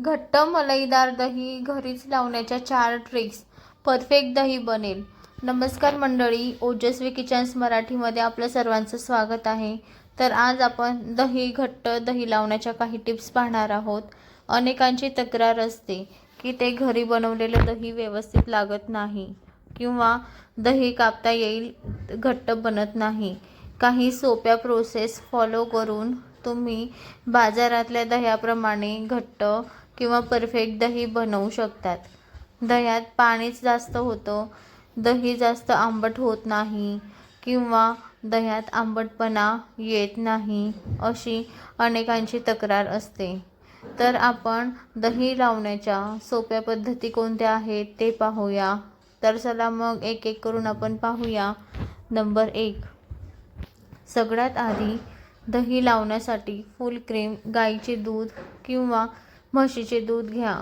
घट्ट मलईदार दही घरीच लावण्याच्या चार ट्रिक्स परफेक्ट दही बनेल. नमस्कार मंडळी ओजस्वी किचन्स मराठीमध्ये आपलं सर्वांचं स्वागत आहे. तर आज आपण दही घट्ट दही लावण्याच्या काही टिप्स पाहणार आहोत. अनेकांची तक्रार असते की ते घरी बनवलेलं दही व्यवस्थित लागत नाही किंवा दही कापता येईल घट्ट बनत नाही. काही सोप्या प्रोसेस फॉलो करून तुम्ही बाजारातल्या दह्याप्रमाणे घट्ट किंवा परफेक्ट दही बनवू शकतात. दह्यात पाणीच जास्त होतं. दही जास्त आंबट होत नाही किंवा दह्यात आंबटपणा येत नाही अशी अनेकांची तक्रार असते. तर आपण दही लावण्याच्या सोप्या पद्धती कोणत्या आहेत ते पाहूया. तर चला मग एक एक करून आपण पाहूया. नंबर एक. सगळ्यात आधी दही लावण्यासाठी फुल क्रीम गाईचे दूध किंवा म्हशीचे दूध घ्या.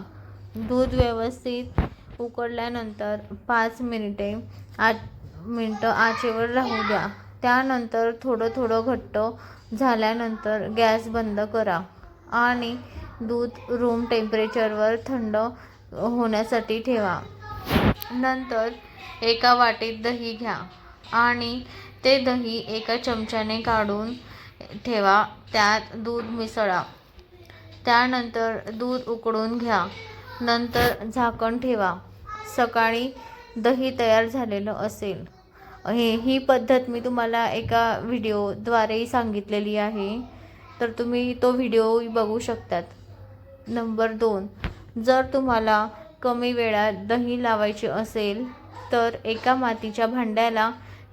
दूध व्यवस्थित उकळल्यानंतर पाच मिनिटे आठ मिनटं आचेवर राहू द्या. त्यानंतर थोडं थोडं घट्ट झाल्यानंतर गॅस बंद करा आणि दूध रूम टेम्परेचरवर थंड होण्यासाठी ठेवा. नंतर एका वाटीत दही घ्या आणि ते दही एका चमच्याने काढून ठेवा. त्यात दूध मिसळा. त्यानंतर दूध उकळून घ्या. नंतर झाकण ठेवा. सकाळी दही तयार झालेलं असेल. हे ही पद्धत मी तुम्हाला एका व्हिडिओद्वारेही सांगितलेली आहे. तर तुम्ही तो व्हिडिओ बघू शकतात. नंबर दोन जर तुम्हाला कमी वेळात दही लावायची असेल तर एका मातीच्या भांड्याला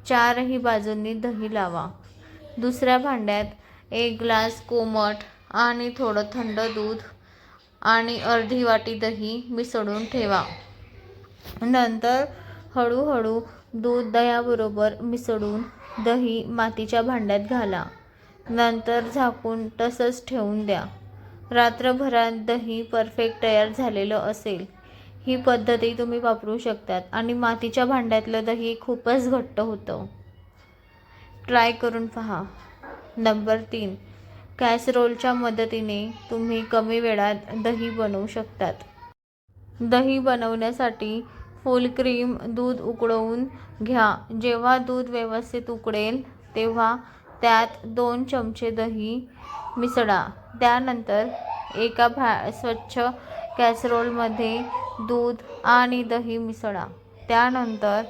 चारही बाजूंनी दही लावा. दुसऱ्या भांड्यात एक ग्लास कोमट आणि थोडं थंड दूध आणि अर्धी वाटी दही मिसळून ठेवा. नंतर हळूहळू दूध दह्याबरोबर मिसळून दही मातीच्या भांड्यात घाला. नंतर झाकून तसंच ठेवून द्या. रात्रभरात दही परफेक्ट तयार झालेलं असेल. ही पद्धती तुम्ही वापरू शकतात आणि मातीच्या भांड्यातलं दही खूपच घट्ट होतं. ट्राय करून पहा. नंबर तीन. कॅसरोलच्या मदतीने तुम्ही कमी वेळात दही बनवू शकतात. दही बनवण्यासाठी फुल क्रीम दूध उकळवून घ्या. जेव्हा दूध व्यवस्थित उकळेल तेव्हा त्यात दोन चमचे दही मिसळा. त्यानंतर एका भा स्वच्छ कॅसरोलमध्ये दूध आणि दही मिसळा. त्यानंतर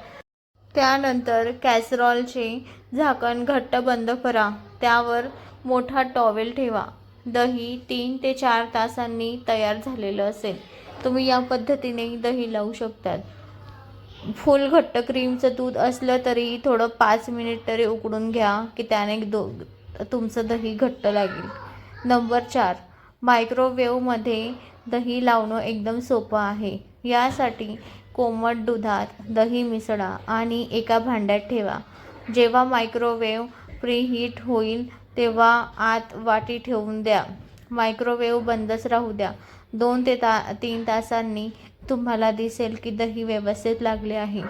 त्यानंतर कॅसरॉलचे झाकण घट्ट बंद करा. त्यावर मोठा टॉवेल ठेवा. दही तीन ते चार तासांनी तयार झालेलं असेल. तुम्ही या पद्धतीने दही लावू शकतात. फुल घट्ट क्रीमचं दूध असलं तरी थोडं पाच मिनिट तरी उकडून घ्या की त्याने दो तुमचं दही घट्ट लागेल. नंबर चार मायक्रोवेवमध्ये दही लावणं एकदम सोपं आहे. यासाठी कोमट दुधात दही मिसळा आणि एका भांड्यात ठेवा. जेव्हा मायक्रोवेव प्रीहीट होईल तेव्हा आत वाटी ठेवून द्या. मायक्रोवेव बंदच राहू द्या. दोन ते ता तीन तासांनी तुम्हाला दिसेल की दही व्यवस्थित लागले आहे.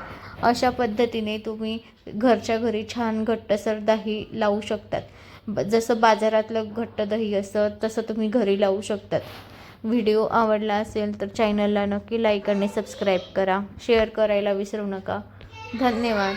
अशा पद्धतीने तुम्ही घरच्या घरी छान घट्टसर दही लावू शकतात. ब जसं बाजारातलं घट्ट दही असतं तसं तुम्ही घरी लावू शकतात. व्हिडिओ आवडला असेल तर चॅनलला नक्की लाईक आणि सबस्क्राईब करा. शेअर करायला विसरू नका. धन्यवाद.